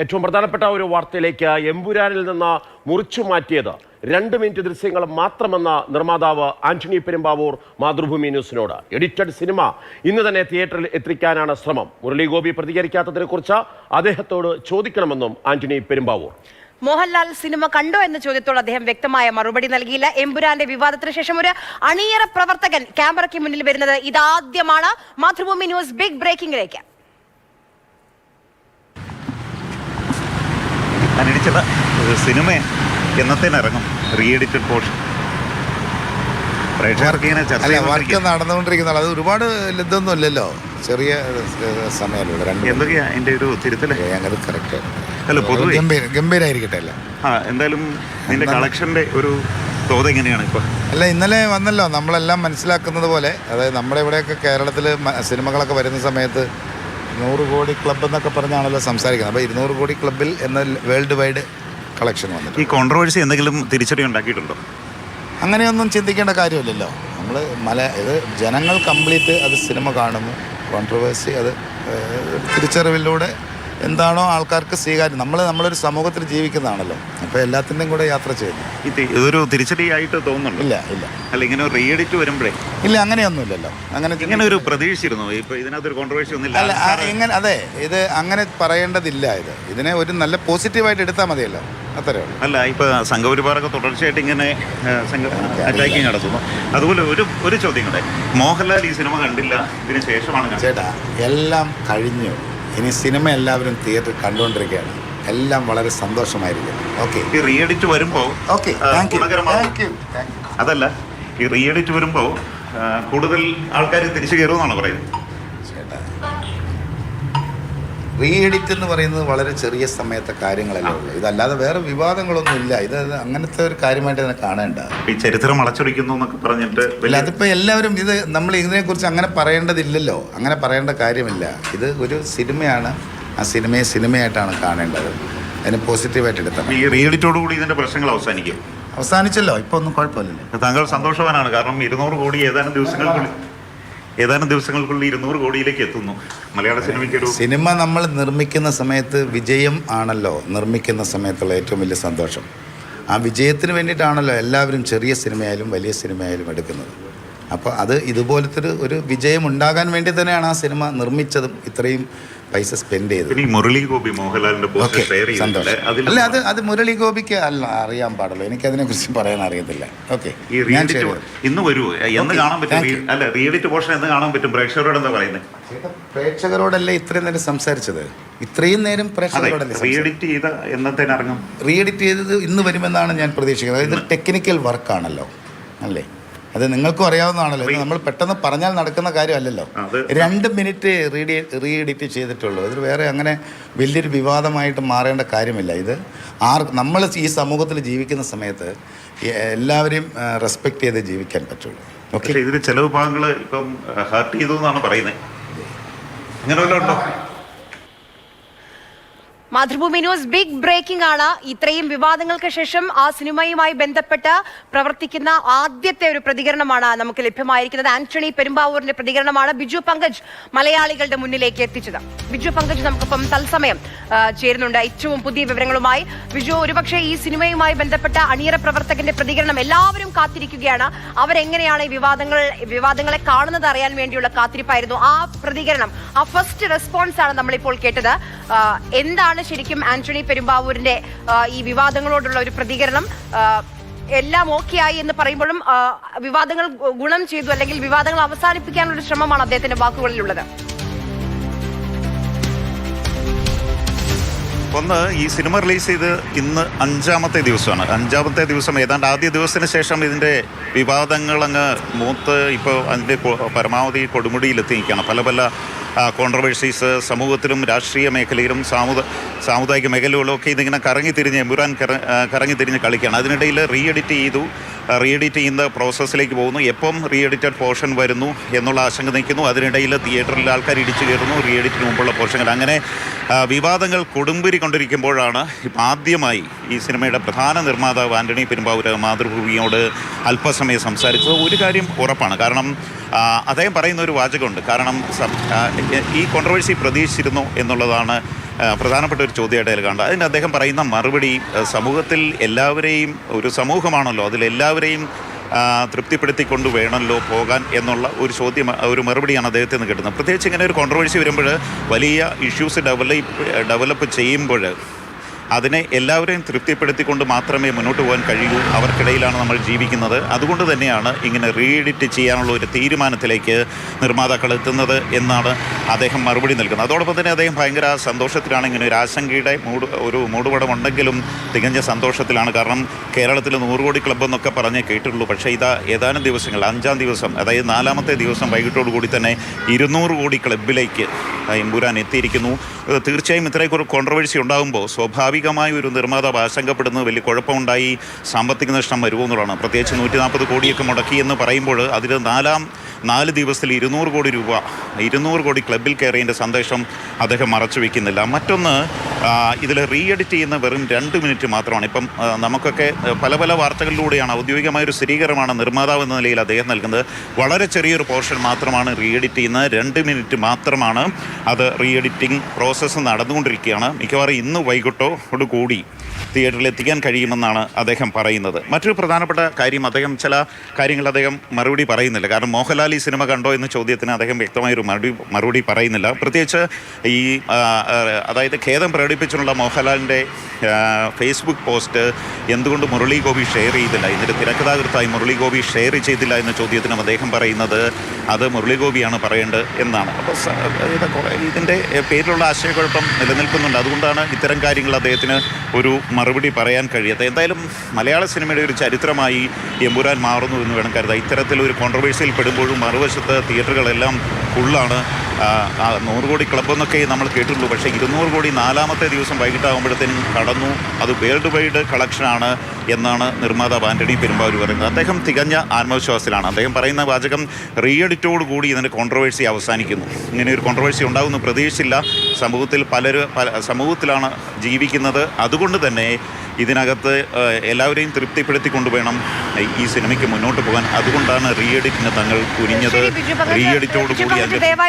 ഏറ്റവും പ്രധാനപ്പെട്ട ഒരു വാർത്തയിലേക്ക് എമ്പുരാനിൽ നിന്ന് മുറിച്ചു മാറ്റിയത് രണ്ട് മിനിറ്റ് ദൃശ്യങ്ങൾ മാത്രമെന്ന നിർമ്മാതാവ് ആന്റണി പെരുമ്പാവൂർ മാതൃഭൂമി ന്യൂസിനോട്. എഡിറ്റഡ് സിനിമ ഇന്ന് തന്നെ തിയേറ്ററിൽ എത്തിക്കാനാണ് ശ്രമം. മുരളി ഗോപി പ്രതികരിക്കാത്തതിനെ കുറിച്ച് അദ്ദേഹത്തോട് ചോദിക്കണമെന്നും ആന്റണി പെരുമ്പാവൂർ. മോഹൻലാൽ സിനിമ കണ്ടോ എന്ന ചോദ്യത്തോട് അദ്ദേഹം വ്യക്തമായ മറുപടി നൽകിയില്ല. എമ്പുരാന്റെ വിവാദത്തിന് ശേഷം ഒരു അണിയറ പ്രവർത്തകൻ ക്യാമറയ്ക്ക് മുന്നിൽ വരുന്നത് ഇതാദ്യമാണ്. മാതൃഭൂമി ന്യൂസ് ബിഗ് ബ്രേക്കിംഗിലേക്ക്. അനിടിച്ചത്. സിനിമ എന്നത്തേന് ഇറങ്ങും റീ എഡിറ്റഡ് പോർഷൻ പ്രേക്ഷകർക്ക് ഇങ്ങനെ ചർച്ച അല്ല വർക്ക് ചെയ്തുകൊണ്ടിരിക്കുക. നടന്നുകൊണ്ടിരിക്കുന്ന അത് ഒരുപാട് ഇതൊന്നും ഇല്ലല്ലോ. ചെറിയ സമയമല്ലോ രണ്ട് എന്തൊക്കെയാ എന്റെ ഒരു തിരുത്തൽ? അങ്ങനെ കറക്റ്റ് അല്ല, പൊതുവെ ഗംഭീര ഗംഭീരായിരിക്കട്ടെ അല്ല. ആ എന്തായാലും അതിന്റെ കളക്ഷന്റെ ഒരു തോത് എങ്ങനെയാണ് ഇപ്പോൾ അല്ല ഇന്നലെ വന്നല്ലോ. നമ്മളെല്ലാം മനസ്സിലാക്കുന്നത് പോലെ അതായത് നമ്മുടെ ഇവിടെയൊക്കെ കേരളത്തിൽ സിനിമകളൊക്കെ വരുന്ന സമയത്ത് നൂറ് കോടി ക്ലബ് എന്നൊക്കെ പറഞ്ഞാണല്ലോ സംസാരിക്കുന്നത്. അപ്പോൾ ഇരുന്നൂറ് കോടി ക്ലബ്ബിൽ എന്ന വേൾഡ് വൈഡ് കളക്ഷൻ വന്നിട്ടുണ്ട്. ഈ കോൺട്രവേഴ്സി എന്തെങ്കിലും തിരിച്ചടി ഉണ്ടാക്കിയിട്ടുണ്ടോ? അങ്ങനെയൊന്നും ചിന്തിക്കേണ്ട കാര്യമില്ലല്ലോ. നമ്മൾ മല ഇത് ജനങ്ങൾ കംപ്ലീറ്റ് അത് സിനിമ കാണുന്നു. കോൺട്രവേഴ്സി അത് തിരിച്ചറിവിലൂടെ എന്താണോ ആൾക്കാർക്ക് സ്വീകാര്യം. നമ്മൾ നമ്മളൊരു സമൂഹത്തിൽ ജീവിക്കുന്നതാണല്ലോ. അപ്പോൾ എല്ലാത്തിന്റെയും കൂടെ യാത്ര ചെയ്യുന്നു ഇത് ഇതൊരു തിരിച്ചടി ആയിട്ട് തോന്നുന്നുണ്ടോ? ഇല്ല ഇല്ല. അല്ല ഇങ്ങനെ ഒരു എഡിറ്റ് വരുമ്പോഴേ? ഇല്ല അങ്ങനെയൊന്നുമില്ലല്ലോ. അങ്ങനെ ഇങ്ങനെ ഒരു പ്രതീക്ഷിച്ചിരുന്നു? ഇപ്പൊ ഇതിനകത്തൊരു കോൺട്രവേഴ്സി ഒന്നുമില്ല. അല്ല ആ, ഇങ്ങനെ അതെ ഇത് അങ്ങനെ പറയേണ്ടതില്ല ഇത്. ഇതിനെ ഒരു നല്ല പോസിറ്റീവായിട്ട് എടുത്താൽ മതിയല്ലോ. അത്രേ ഉള്ളൂ. അല്ല ഇപ്പൊ സംഘപരിവാറൊക്കെ തുടർച്ചയായിട്ട് ഇങ്ങനെ അറ്റാക്കിങ് നടത്തുന്നു. അതുപോലെ ഒരു ഒരു ചോദ്യം കൂടെ. മോഹൻലാൽ ഈ സിനിമ കണ്ടില്ല ഇതിന് ശേഷമാണ് കണ്ടത്. ചേട്ടാ എല്ലാം കഴിഞ്ഞു. ഇനി സിനിമ എല്ലാവരും തിയേറ്ററിൽ കണ്ടുകൊണ്ടിരിക്കുകയാണ്. എല്ലാം വളരെ സന്തോഷമായിരിക്കും. ഓക്കെ ഈ റീഎഡിറ്റ് വരുമ്പോൾ വരുമ്പോ okay thank you thank you അതല്ല ഈ റീഎഡിറ്റ് വരുമ്പോൾ കൂടുതൽ ആൾക്കാർ തിരിച്ചു കയറുമെന്നാണ് പറയുന്നത്? റീ എഡിറ്റ് എന്ന് പറയുന്നത് വളരെ ചെറിയ സമയത്തെ കാര്യങ്ങളല്ലേ ഉള്ളൂ. ഇതല്ലാതെ വേറെ വിവാദങ്ങളൊന്നും ഇല്ല. ഇത് അങ്ങനത്തെ ഒരു കാര്യമായിട്ട് തന്നെ കാണേണ്ട. ഈ ചരിത്രം അളച്ചൊടിക്കുന്നു എന്നൊക്കെ പറഞ്ഞിട്ട് ഇല്ല അതിപ്പോൾ എല്ലാവരും ഇത് നമ്മൾ ഇതിനെക്കുറിച്ച് അങ്ങനെ പറയേണ്ടതില്ലല്ലോ. അങ്ങനെ പറയേണ്ട കാര്യമില്ല. ഇത് ഒരു സിനിമയാണ്. ആ സിനിമയെ സിനിമയായിട്ടാണ് കാണേണ്ടത്. അതിന് പോസിറ്റീവായിട്ട് എടുത്തത് ഈ റീ എഡിറ്റോട് കൂടി ഇതിന്റെ പ്രശ്നങ്ങൾ അവസാനിക്കും. അവസാനിച്ചല്ലോ. ഇപ്പോൾ ഒന്നും കുഴപ്പമില്ലല്ലോ. താങ്കൾ സന്തോഷവാനാണ്. കാരണം ഇരുന്നൂറ് കോടി ഏതാനും ദിവസങ്ങൾക്കുള്ളിൽ ഏതാനും ദിവസങ്ങൾക്കുള്ളിൽ ഇരുന്നൂറ് കോടിയിലേക്ക് എത്തുന്നു. മലയാള സിനിമയ്ക്ക് ഒരു സിനിമ നമ്മൾ നിർമ്മിക്കുന്ന സമയത്ത് വിജയം ആണല്ലോ നിർമ്മിക്കുന്ന സമയത്തുള്ള ഏറ്റവും വലിയ സന്തോഷം. ആ വിജയത്തിന് വേണ്ടിയിട്ടാണല്ലോ എല്ലാവരും ചെറിയ സിനിമയായാലും വലിയ സിനിമയായാലും എടുക്കുന്നത്. അപ്പോൾ അത് ഇതുപോലത്തെ ഒരു ഒരു വിജയം ഉണ്ടാകാൻ വേണ്ടി തന്നെയാണ് ആ സിനിമ നിർമ്മിച്ചതും ഇത്രയും പൈസ സ്പെൻഡ് ചെയ്തത്. മുരളി ഗോപി മോഹൻലാലിന്റെ അല്ല അത് അത് മുരളി ഗോപിക്ക് അല്ല അറിയാൻ പാടുള്ളൂ. എനിക്ക് അതിനെ കുറിച്ച് പറയാൻ അറിയത്തില്ല ഓക്കെ ഇന്ന് വരൂ. എന്ന് കാണാൻ പറ്റും. അല്ല റീ എഡിറ്റ് പോർഷൻ എന്ന് കാണാൻ പറ്റും. പ്രേക്ഷകരോട് എന്താ പറയുന്നത് പ്രേക്ഷകരോടല്ലേ ഇത്രയും നേരം സംസാരിച്ചത്? ഇത്രയും നേരം പ്രേക്ഷകരോടല്ലേ റീഡിറ്റ് ചെയ്ത എന്നത്തേന് ഇറങ്ങും റീ ചെയ്തത് ഇന്ന് വരുമെന്നാണ് ഞാൻ പ്രതീക്ഷിക്കുന്നത്. അതായത് ടെക്നിക്കൽ വർക്കാണല്ലോ അല്ലേ? അത് നിങ്ങൾക്കും അറിയാവുന്നതാണല്ലോ. ഇത് നമ്മൾ പെട്ടെന്ന് പറഞ്ഞാൽ നടക്കുന്ന കാര്യമല്ലല്ലോ. രണ്ട് മിനിറ്റ് റീഡി റീ എഡിറ്റ് ചെയ്തിട്ടുള്ളൂ. ഇതിൽ വേറെ അങ്ങനെ വലിയൊരു വിവാദമായിട്ട് മാറേണ്ട കാര്യമില്ല. ഇത് ആർ നമ്മൾ ഈ സമൂഹത്തിൽ ജീവിക്കുന്ന സമയത്ത് എല്ലാവരെയും റെസ്പെക്ട് ചെയ്ത് ജീവിക്കാൻ പറ്റുള്ളൂ. ഓക്കെ ഇതിൽ ചില വിഭാഗങ്ങൾ ഇപ്പം ഹർട്ട് ചെയ്തു എന്നാണ് പറയുന്നത്. അങ്ങനെ വല്ലതും ഉണ്ടോ? മാതൃഭൂമി ന്യൂസ് ബിഗ് ബ്രേക്കിംഗ് ആണ്. ഇത്രയും വിവാദങ്ങൾക്ക് ശേഷം ആ സിനിമയുമായി ബന്ധപ്പെട്ട് പ്രവർത്തിക്കുന്ന ആദ്യത്തെ ഒരു പ്രതികരണമാണ് നമുക്ക് ലഭ്യമായിരിക്കുന്നത്. ആന്റണി പെരുമ്പാവൂരിന്റെ പ്രതികരണമാണ് ബിജു പങ്കജ് മലയാളികളുടെ മുന്നിലേക്ക് എത്തിച്ചത്. ബിജു പങ്കജ് നമുക്കിപ്പം തത്സമയം ചേരുന്നുണ്ട് ഏറ്റവും പുതിയ വിവരങ്ങളുമായി. ബിജു ഒരുപക്ഷെ ഈ സിനിമയുമായി ബന്ധപ്പെട്ട അണിയറ പ്രവർത്തകന്റെ പ്രതികരണം എല്ലാവരും കാത്തിരിക്കുകയാണ്. അവരെങ്ങനെയാണ് ഈ വിവാദങ്ങൾ വിവാദങ്ങളെ കാണുന്നത് അറിയാൻ വേണ്ടിയുള്ള കാത്തിരിപ്പായിരുന്നു ആ പ്രതികരണം. ആ ഫസ്റ്റ് റെസ്പോൺസ് ആണ് നമ്മളിപ്പോൾ കേട്ടത്. എന്താണ് ശരിക്കും ആന്റണി പെരുമ്പാവൂരിന്റെ ഈ വിവാദങ്ങളോടുള്ള ഒരു പ്രതികരണം? എല്ലാം ഓക്കെ ആയി എന്ന് പറയുമ്പോഴും വിവാദങ്ങൾ ഗുണം ചെയ്തു അല്ലെങ്കിൽ വിവാദങ്ങൾ അവസാനിപ്പിക്കാനുള്ള ശ്രമമാണ് അദ്ദേഹത്തിന്റെ വാക്കുകളിലുള്ളത്. ഒന്ന് ഈ സിനിമ റിലീസ് ചെയ്ത് ഇന്ന് അഞ്ചാമത്തെ ദിവസമാണ്. അഞ്ചാമത്തെ ദിവസം ഏതാണ്ട് ആദ്യ ദിവസത്തിന് ശേഷം ഇതിന്റെ വിവാദങ്ങൾ അങ്ങ് മൂത്ത് ഇപ്പോൾ അതിന്റെ പരമാവധി കൊടുമുടിയിലെത്തി നിൽക്കുകയാണ് പല പല കോൺട്രവേഴ്സീസ് സമൂഹത്തിലും രാഷ്ട്രീയ മേഖലയിലും സാമുദ സാമുദായിക മേഖലകളൊക്കെ ഇതിങ്ങനെ കറങ്ങി തിരിഞ്ഞ് എമ്പുരാൻ കറ- കറങ്ങി തിരിഞ്ഞ് കളിക്കുകയാണ്. അതിനിടയിൽ റീ എഡിറ്റ് ചെയ്തു. റീ എഡിറ്റ് ചെയ്യുന്ന പ്രോസസ്സിലേക്ക് പോകുന്നു. എപ്പം റീഎഡിറ്റഡ് പോർഷൻ വരുന്നു എന്നുള്ള ആശങ്ക നിൽക്കുന്നു. അതിനിടയിൽ തിയേറ്ററിൽ ആൾക്കാർ ഇടിച്ചു കയറുന്നു. റീഎഡിറ്റിന് മുമ്പുള്ള പോർഷനുകൾ അങ്ങനെ വിവാദങ്ങൾ കൊടുമ്പിരി കൊണ്ടിരിക്കുമ്പോഴാണ് ഇപ്പം ആദ്യമായി ഈ സിനിമയുടെ പ്രധാന നിർമ്മാതാവ് ആന്റണി പെരുമ്പാവൂർ മാതൃഭൂമിയോട് അല്പസമയം സംസാരിച്ചത്. ഒരു കാര്യം ഉറപ്പാണ്. കാരണം അദ്ദേഹം പറയുന്ന ഒരു വാചകമുണ്ട്. കാരണം ഈ കോൺട്രവേഴ്സി പ്രതീക്ഷിച്ചിരുന്നു എന്നുള്ളതാണ് പ്രധാനപ്പെട്ട ഒരു ചോദ്യമായിട്ട് അതിൽ കണ്ട. അതിന് അദ്ദേഹം പറയുന്ന മറുപടി സമൂഹത്തിൽ എല്ലാവരെയും ഒരു സമൂഹമാണല്ലോ അതിൽ എല്ലാവരെയും തൃപ്തിപ്പെടുത്തിക്കൊണ്ട് വേണമല്ലോ പോകാൻ എന്നുള്ള ഒരു ചോദ്യം ഒരു മറുപടിയാണ് അദ്ദേഹത്തിൽ നിന്ന് കിട്ടുന്നത്. പ്രത്യേകിച്ച് ഇങ്ങനെ ഒരു കോൺട്രവേഴ്സി വരുമ്പോൾ വലിയ ഇഷ്യൂസ് ഡെവലപ്പ് ഡെവലപ്പ് ചെയ്യുമ്പോൾ അതിനെ എല്ലാവരെയും തൃപ്തിപ്പെടുത്തിക്കൊണ്ട് മാത്രമേ മുന്നോട്ട് പോകാൻ കഴിയൂ. അവർക്കിടയിലാണ് നമ്മൾ ജീവിക്കുന്നത്. അതുകൊണ്ട് തന്നെയാണ് ഇങ്ങനെ റീഎഡിറ്റ് ചെയ്യാനുള്ള ഒരു തീരുമാനത്തിലേക്ക് നിർമ്മാതാക്കൾ എത്തുന്നത് എന്നാണ് അദ്ദേഹം മറുപടി നൽകുന്നത്. അതോടൊപ്പം തന്നെ അദ്ദേഹം ഭയങ്കര സന്തോഷത്തിലാണ്. ഇങ്ങനെ ഒരു ആശങ്കയുടെ മൂട് ഒരു മൂടുപടം ഉണ്ടെങ്കിലും തികഞ്ഞ സന്തോഷത്തിലാണ്. കാരണം കേരളത്തിൽ നൂറ് കോടി ക്ലബ്ബ് എന്നൊക്കെ പറഞ്ഞേ കേട്ടിട്ടുള്ളൂ. പക്ഷേ ഇതാ ഏതാനും ദിവസങ്ങൾ അഞ്ചാം ദിവസം അതായത് നാലാമത്തെ ദിവസം വൈകിട്ടോടു കൂടി തന്നെ ഇരുന്നൂറ് കോടി ക്ലബിലേക്ക് എമ്പുരാൻ എത്തിയിരിക്കുന്നു. തീർച്ചയായും ഇത്രയൊക്കെ ഒരു കോൺട്രവേഴ്സി ഉണ്ടാകുമ്പോൾ സ്വാഭാവികമായി ഒരു നിർമ്മാതാവ് ആശങ്കപ്പെടുന്നത് വലിയ കുഴപ്പമുണ്ടായി സാമ്പത്തിക നഷ്ടം വരുമോ എന്നുള്ളതാണ്. പ്രത്യേകിച്ച് നൂറ്റി നാൽപ്പത് കോടിയൊക്കെ മുടക്കി എന്ന് പറയുമ്പോൾ അതിൽ നാലാം നാല് ദിവസത്തിൽ ഇരുന്നൂറ് കോടി രൂപ ഇരുന്നൂറ് കോടി ക്ലബിൽ കയറിയതിന്റെ സന്ദേശം അദ്ദേഹം മറച്ചു വയ്ക്കുന്നില്ല മറ്റൊന്ന് ഇതിൽ റീ എഡിറ്റ് ചെയ്യുന്ന വെറും രണ്ട് മിനിറ്റ് മാത്രമാണ്. ഇപ്പം നമുക്കൊക്കെ പല പല വാർത്തകളിലൂടെയാണ് ഔദ്യോഗികമായ ഒരു സ്ഥിരീകരണമാണ് നിർമ്മാതാവ് എന്ന നിലയിൽ അദ്ദേഹം നൽകുന്നത്. വളരെ ചെറിയൊരു പോർഷൻ മാത്രമാണ് റീ എഡിറ്റ് ചെയ്യുന്നത് രണ്ട് മിനിറ്റ് മാത്രമാണ് അത് റീ എഡിറ്റിംഗ് പ്രോസസ്സ് നടന്നുകൊണ്ടിരിക്കുകയാണ്. മിക്കവാറും ഇന്ന് വൈകിട്ടോട് കൂടി തിയേറ്ററിൽ എത്തിക്കാൻ കഴിയുമെന്നാണ് അദ്ദേഹം പറയുന്നത്. മറ്റൊരു പ്രധാനപ്പെട്ട കാര്യം അദ്ദേഹം ചില കാര്യങ്ങൾ അദ്ദേഹം മറുപടി പറയുന്നില്ല. കാരണം മോഹൻലാൽ ഈ സിനിമ കണ്ടോ എന്ന ചോദ്യത്തിന് അദ്ദേഹം വ്യക്തമായൊരു മറുപടി മറുപടി പറയുന്നില്ല. പ്രത്യേകിച്ച് ഈ അതായത് ഖേദം പ്രകടിപ്പിച്ചുള്ള മോഹൻലാലിന്റെ ഫേസ്ബുക്ക് പോസ്റ്റ് എന്തുകൊണ്ട് മുരളി ഗോപി ഷെയർ ചെയ്തില്ല? ഇതിന്റെ തിരക്കഥാകൃത്തായി മുരളി ഗോപി ഷെയർ ചെയ്തില്ല എന്ന ചോദ്യത്തിനും അദ്ദേഹം പറയുന്നത് അത് മുരളി ഗോപിയാണ് പറയേണ്ടത് എന്നാണ്. അപ്പോൾ ഇതിന്റെ പേരിലുള്ള ആശയക്കുഴപ്പം നിലനിൽക്കുന്നുണ്ട്. അതുകൊണ്ടാണ് ഇത്തരം കാര്യങ്ങൾ അദ്ദേഹത്തിന് ഒരു മറുപടി പറയാൻ കഴിയാത്ത എന്തായാലും മലയാള സിനിമയുടെ ഒരു ചരിത്രമായി എമ്പുരാൻ മാറുന്നു എന്ന് വേണം കരുതാം ഇത്തരത്തിലൊരു കോൺട്രവേഴ്സിയിൽ പെടുമ്പോഴും മറുവശത്ത് തിയേറ്ററുകളെല്ലാം ഫുള്ളാണ് നൂറ് കോടി ക്ലബ് എന്നൊക്കെ നമ്മൾ കേട്ടിട്ടുള്ളൂ പക്ഷേ ഇരുന്നൂറ് കോടി നാലാമത്തെ ദിവസം വൈകിട്ടാകുമ്പോഴത്തേനും കടന്നു. അത് വേൾഡ് വൈഡ് കളക്ഷനാണ് എന്നാണ് നിർമ്മാതാവ് ആന്റണി പെരുമ്പാവൂർ പറയുന്നത്. അദ്ദേഹം തികഞ്ഞ ആത്മവിശ്വാസത്തിലാണ്. അദ്ദേഹം പറയുന്ന വാചകം റീഎഡിറ്റോട് കൂടി ഇതിന്റെ കോൺട്രവേഴ്സി അവസാനിക്കുന്നു. ഇങ്ങനെ ഒരു കോൺട്രവേഴ്സി ഉണ്ടാകുമെന്ന് പ്രതീക്ഷിച്ചില്ല. സമൂഹത്തിൽ പലരും പല സമൂഹത്തിലാണ് ജീവിക്കുന്നത്. അതുകൊണ്ട് തന്നെ ഇതിനകത്ത് എല്ലാവരെയും തൃപ്തിപ്പെടുത്തിക്കൊണ്ട് വേണം ഈ സിനിമയ്ക്ക് മുന്നോട്ട് പോകാൻ. അതുകൊണ്ടാണ് റീ എഡിറ്റിന് തങ്ങൾ കുനിഞ്ഞത്. ശരി, റീ എഡിറ്റോട് കൂടി അതിന്റെ